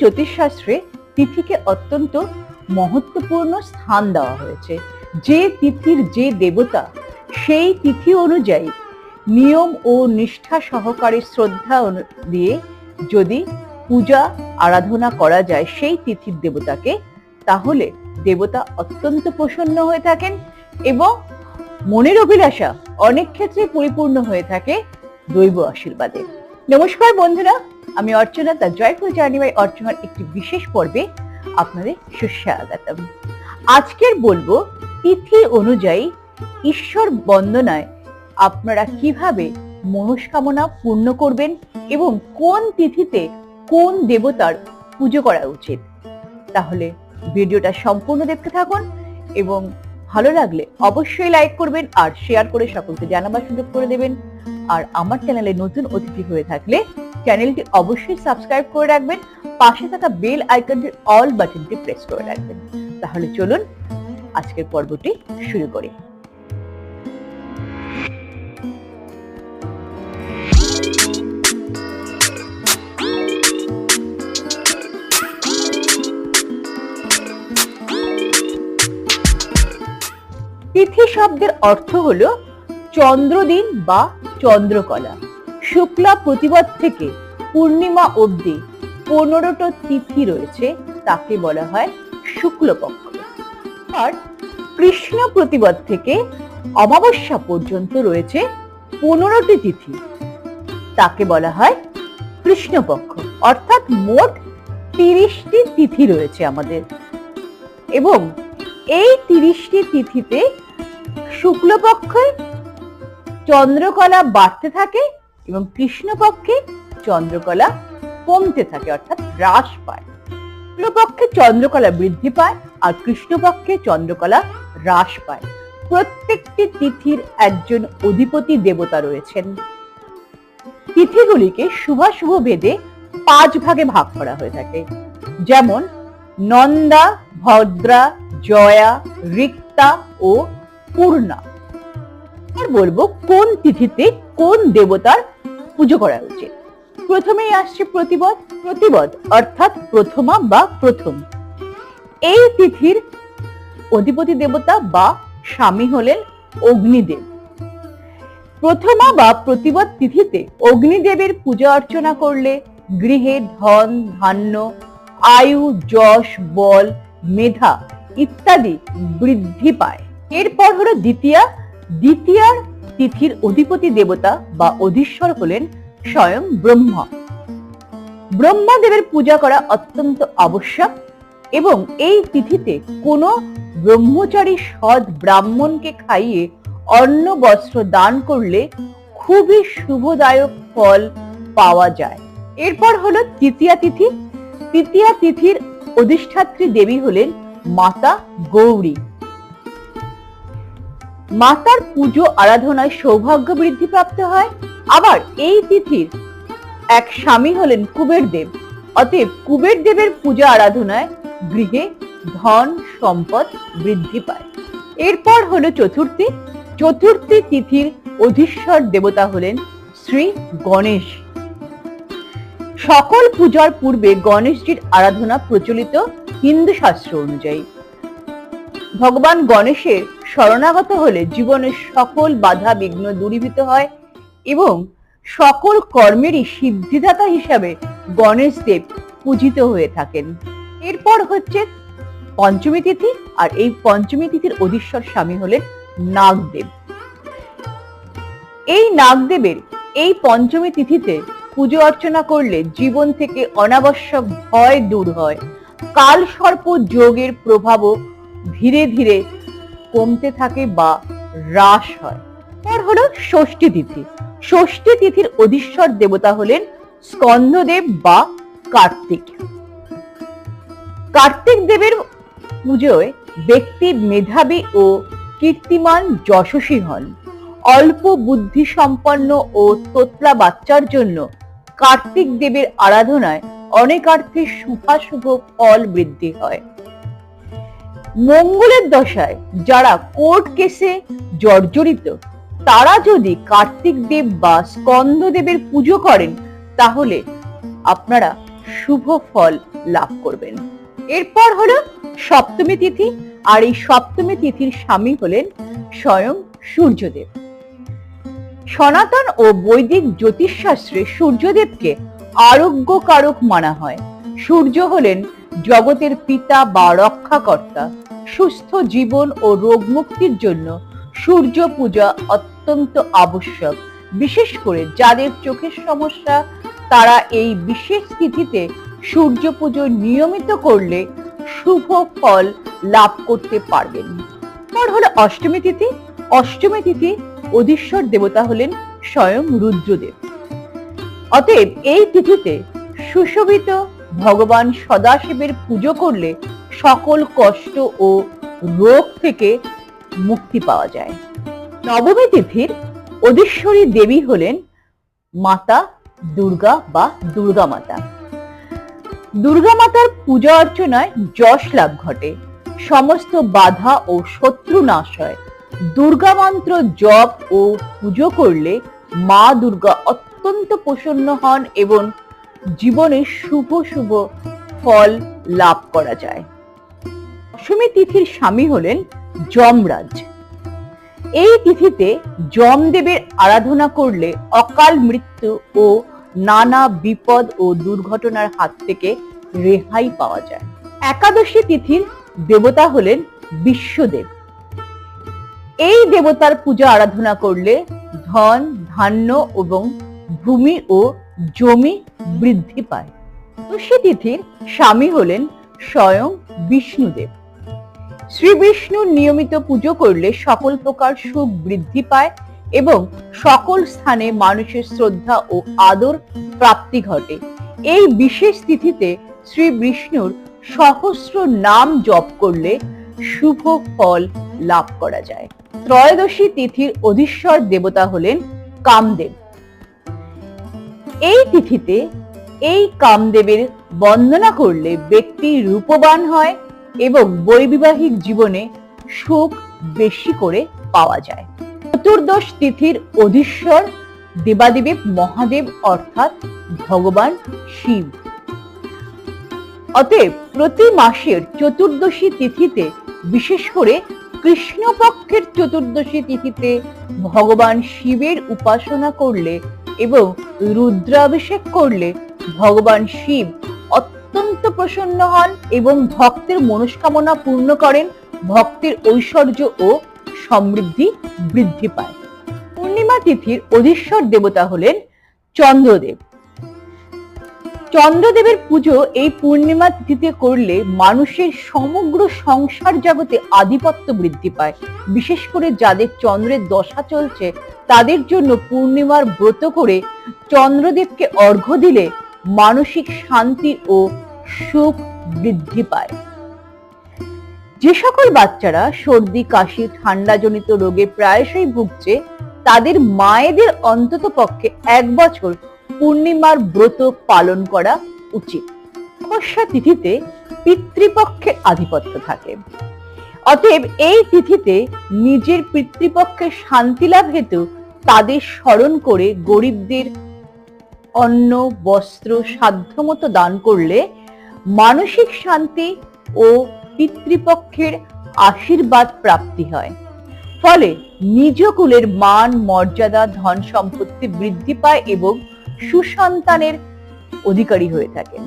জ্যোতিষশাস্ত্রে তিথিকে অত্যন্ত মহত্বপূর্ণ স্থান দেওয়া হয়েছে। যে তিথির যে দেবতা, সেই তিথি অনুযায়ী নিয়ম ও নিষ্ঠা সহকারে শ্রদ্ধা দিয়ে যদি পূজা, আরাধনা করা যায় সেই তিথির দেবতাকে, তাহলে দেবতা অত্যন্ত প্রসন্ন হয়ে থাকেন এবং মনের অভিলাষা অনেক ক্ষেত্রে পরিপূর্ণ হয়ে থাকে দৈব আশীর্বাদে। নমস্কার বন্ধুরা আমি অর্চনা তার জয়পুর জার্নি বাই অর্চনার একটি বিশেষ পর্বে আপনাদের সুস্বাগতম। আজকের বলব, তিথি অনুযায়ী ঈশ্বর বন্দনায় আপনারা কীভাবে মনস্কামনা পূর্ণ করবেন এবং কোন তিথিতে কোন দেবতার পুজো করা উচিত? তাহলে ভিডিওটা সম্পূর্ণ দেখতে থাকুন এবং ভালো লাগলে অবশ্যই লাইক করবেন আর শেয়ার করে সকলকে জানাবার সুযোগ করে দেবেন। আর আমার চ্যানেলে নতুন অতিথি হয়ে থাকলে চ্যানেলটি অবশ্যই সাবস্ক্রাইব করে রাখবেন, পাশে থাকা বেল আইকনটির অল বাটনটি প্রেস করে রাখবেন। তাহলে চলুন, আজকের পর্বটি শুরু করি। তিথি শব্দের অর্থ হলো চন্দ্রদিন বা চন্দ্রকলা। শুক্লা প্রতিবাদ থেকে পূর্ণিমা অবধি পনেরোটা তিথি রয়েছে, তাকে বলা হয় শুক্লপক্ষ। আর কৃষ্ণ প্রতিবাদ থেকে অমাবস্যা পর্যন্ত রয়েছে পনেরোটি তিথি, তাকে বলা হয় কৃষ্ণপক্ষ। অর্থাৎ মোট তিরিশটি তিথি রয়েছে আমাদের। এবং এই তিরিশটি তিথিতে শুক্লপক্ষে চন্দ্রকলা বাড়তে থাকে এবং কৃষ্ণপক্ষে চন্দ্রকলা কমতে থাকে, অর্থাৎ হ্রাস পায়। শুক্লপক্ষে চন্দ্রকলা বৃদ্ধি পায় আর কৃষ্ণপক্ষে চন্দ্রকলা হ্রাস পায়। প্রত্যেকটি তিথির একজন অধিপতি দেবতা রয়েছেন। তিথিগুলিকে শুভাশুভ ভেদে পাঁচ ভাগে ভাগ করা হয়ে থাকে। যেমন নন্দা, ভদ্রা, জয়া, রিক্তা ও পূর্ণা। আর বলব কোন তিথিতে কোন দেবতার পুজো করা উচিত। প্রথমেই আসছে প্রতিবদ প্রতিবদ, অর্থাৎ প্রথমা বা প্রথম। এই তিথির অধিপতি দেবতা বা স্বামী হলেন অগ্নিদেব। প্রথমা বা প্রতিবদ তিথিতে অগ্নিদেবের পূজা অর্চনা করলে গৃহে ধন, ধান্য, আয়ু, যশ, বল, মেধা ইত্যাদি বৃদ্ধি পায়। এরপর হলো দ্বিতীয়া। দ্বিতীয়ার তিথির অধিপতি দেবতা বা অধীশ্বর হলেন স্বয়ং ব্রহ্মা। ব্রহ্মাদেবের পূজা করা অত্যন্ত আবশ্যক এবং এই তিথিতে কোনো ব্রহ্মচারী সৎ ব্রাহ্মণকে খাইয়ে অন্ন বস্ত্র দান করলে খুবই শুভদায়ক ফল পাওয়া যায়। এরপর হলো তৃতীয়া তিথি। তৃতীয়া তিথির অধিষ্ঠাত্রী দেবী হলেন মাতা গৌরী। মাতার পুজো আরাধনায় সৌভাগ্য বৃদ্ধি প্রাপ্ত হয়। আবার এই তিথির এক স্বামী হলেন কুবের দেব অতএব কুবের দেবের পূজা আরাধনায় গৃহে ধন সম্পদ বৃদ্ধি পায়। এরপর হলো চতুর্থী। চতুর্থী তিথির অধীশ্বর দেবতা হলেন শ্রী গণেশ। সকল পূজার পূর্বে গণেশজির আরাধনা প্রচলিত হিন্দু শাস্ত্র অনুযায়ী। ভগবান গণেশের শরণাগত হলে জীবনের সকল বাধা বিঘ্ন দূরীভূত হয় এবং সকল কর্মেরই সিদ্ধিদাতা হিসাবে গণেশ দেব পূজিত হয়ে থাকেন। এরপর হচ্ছে পঞ্চমী তিথি আর এই পঞ্চমী তিথির অধীশ্বর স্বামী হলেন নাগদেব। এই নাগদেবের এই পঞ্চমী তিথিতে পুজো অর্চনা করলে জীবন থেকে অনাবশ্যক ভয় দূর হয়। কাল সর্প যোগের প্রভাবও ধীরে ধীরে কমতে থাকে বা হ্রাস হয়। হলো ষষ্ঠী তিথি। ষষ্ঠী তিথির অধীশ্বর দেবতা হলেন স্কন্দদেব বা কার্তিক। কার্তিক দেবের পুজোয় ব্যক্তি, মেধাবী ও কীর্তিমান যশস্বী হন। অল্প বুদ্ধি সম্পন্ন ও তোতলা বাচ্চার জন্য কার্তিক দেবের আরাধনায় অনেকার্থে শুভাশুভ ফল বৃদ্ধি হয়। মঙ্গলের দশায় যারা কোর্ট কেসে জর্জরিত তারা যদি কার্তিক দেব বা স্কন্দ দেবের পুজো করেন, তাহলে আপনারা শুভ ফল লাভ করবেন। এরপর হলো সপ্তমী তিথি, আর এই সপ্তমী তিথির স্বামী হলেন স্বয়ং সূর্যদেব। সনাতন ও বৈদিক জ্যোতিষশাস্ত্রে সূর্যদেবকে আরোগ্য কারক মানা হয়। সূর্য হলেন জগতের পিতা বা রক্ষাকর্তা। সুস্থ জীবন ও রোগ মুক্তির জন্য সূর্য পূজা অত্যন্ত আবশ্যক। বিশেষ করে যাদের চোখের সমস্যা, তারা এই বিশেষ তিথিতে সূর্য পুজো নিয়মিত করলে শুভ ফল লাভ করতে পারবেন। পর হলো অষ্টমী তিথি। অষ্টমী তিথি অধীশ্বর দেবতা হলেন স্বয়ং রুদ্রদেব। অতএব এই তিথিতে সুশোভিত ভগবান সদাশিবের পুজো করলে সকল কষ্ট ও রোগ থেকে মুক্তি পাওয়া যায়। নবমী তিথির অধীশ্বরী দেবী হলেন মাতা দুর্গা বা দুর্গা মাতা। দুর্গা মাতার পূজা অর্চনায় যশ লাভ ঘটে। সমস্ত বাধা ও শত্রু নাশ হয়। দুর্গা মন্ত্র জপ ও পুজো করলে মা দুর্গা অত্যন্ত প্রসন্ন হন এবং জীবনে শুভ শুভ ফল লাভ করা যায়। দশমী তিথির স্বামী হলেন যমরাজ। এই তিথিতে যমদেবের আরাধনা করলে অকাল মৃত্যু ও নানা বিপদ ও দুর্ঘটনার হাত থেকে রেহাই পাওয়া যায়। একাদশী তিথির দেবতা হলেন বিশ্বদেব। এই দেবতার পূজা আরাধনা করলে ধন, ধান্য এবং ভূমি ও জমি বৃদ্ধি পায়। তিথির স্বামী হলেন স্বয়ং বিষ্ণুদেব। শ্রী বিষ্ণুর নিয়মিত পুজো করলে সকল প্রকার সুখ বৃদ্ধি পায় এবং সকল স্থানে মানুষের শ্রদ্ধা ও আদর প্রাপ্তি ঘটে। এই বিশেষ তিথিতে শ্রী বিষ্ণুর সহস্র নাম জপ করলে শুভ ফল লাভ করা যায়। ত্রয়োদশী তিথির অধীশ্বর দেবতা হলেন কামদেব। এই তিথিতে এই কামদেবের বন্দনা করলে ব্যক্তি রূপবান হয় এবং বৈবাহিক জীবনে সুখ বেশি করে পাওয়া যায়। চতুর্দশ তিথির অধীশ্বর দেবাদেব মহাদেব অর্থাৎ ভগবান শিব। অতএব প্রতি মাসের চতুর্দশী তিথিতে, বিশেষ করে কৃষ্ণপক্ষের চতুর্দশী তিথিতে ভগবান শিবের উপাসনা করলে এবং রুদ্রাভিষেক করলে ভগবান শিব প্রসন্ন হন এবং ভক্তের মনস্কামনা পূর্ণ করেন, ভক্তের ঐশ্বর্য ও সমৃদ্ধি বৃদ্ধি পায়। পূর্ণিমা তিথির অধীশ্বর দেবতা হলেন চন্দ্রদেব। চন্দ্রদেবের পুজো এই পূর্ণিমা তিথিতে করলে মানুষের সমগ্র সংসার জগতে আধিপত্য বৃদ্ধি পায়। বিশেষ করে যাদের চন্দ্রের দশা চলছে, তাদের জন্য পূর্ণিমার ব্রত করে চন্দ্রদেবকে অর্ঘ্য দিলে মানসিক শান্তি ও সুখ বৃদ্ধি পায়। যে সকল বাচ্চারা সর্দি, কাশি, ঠান্ডাজনিত রোগে প্রায়শই ভুগছে, তাদের মায়েদের অন্তত পক্ষে এক বছর পূর্ণিমার ব্রত পালন করা উচিত। অমাবস্যা তিথিতে পিতৃপক্ষের আধিপত্য থাকে। অতএব এই তিথিতে নিজের পিতৃপক্ষের শান্তি লাভ হেতু তাদের স্মরণ করে গরিবদের অন্ন, বস্ত্র, সাধ্যমতো দান করলে মানসিক শান্তি ও পিতৃপক্ষের আশীর্বাদ প্রাপ্তি হয়। ফলে নিজ কুলের মান, মর্যাদা, ধন সম্পত্তি বৃদ্ধি পায় এবং সুসন্তানের অধিকারী হয়ে থাকেন।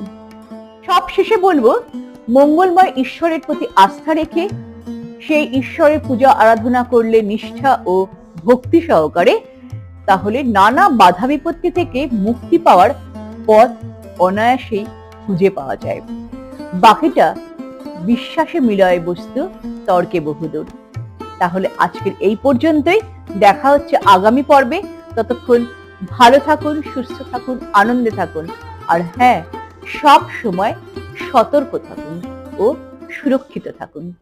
সব শেষে বলব, মঙ্গলময় ঈশ্বরের প্রতি আস্থা রেখে সেই ঈশ্বরের পূজা আরাধনা করলে নিষ্ঠা ও ভক্তি সহকারে তাহলে নানা বাধা বিপত্তি থেকে মুক্তি পাওয়ার পথ অনায়াসেই খুঁজে পাওয়া যায়। বাকিটা বিশ্বাসে মিলয় বস্তু, তর্কে বহুদূর। তাহলে আজকের এই পর্যন্তই। দেখা হচ্ছে আগামী পর্বে। ততক্ষণ ভালো থাকুন, সুস্থ থাকুন, আনন্দে থাকুন। আর হ্যাঁ সব সময় সতর্ক থাকুন ও সুরক্ষিত থাকুন।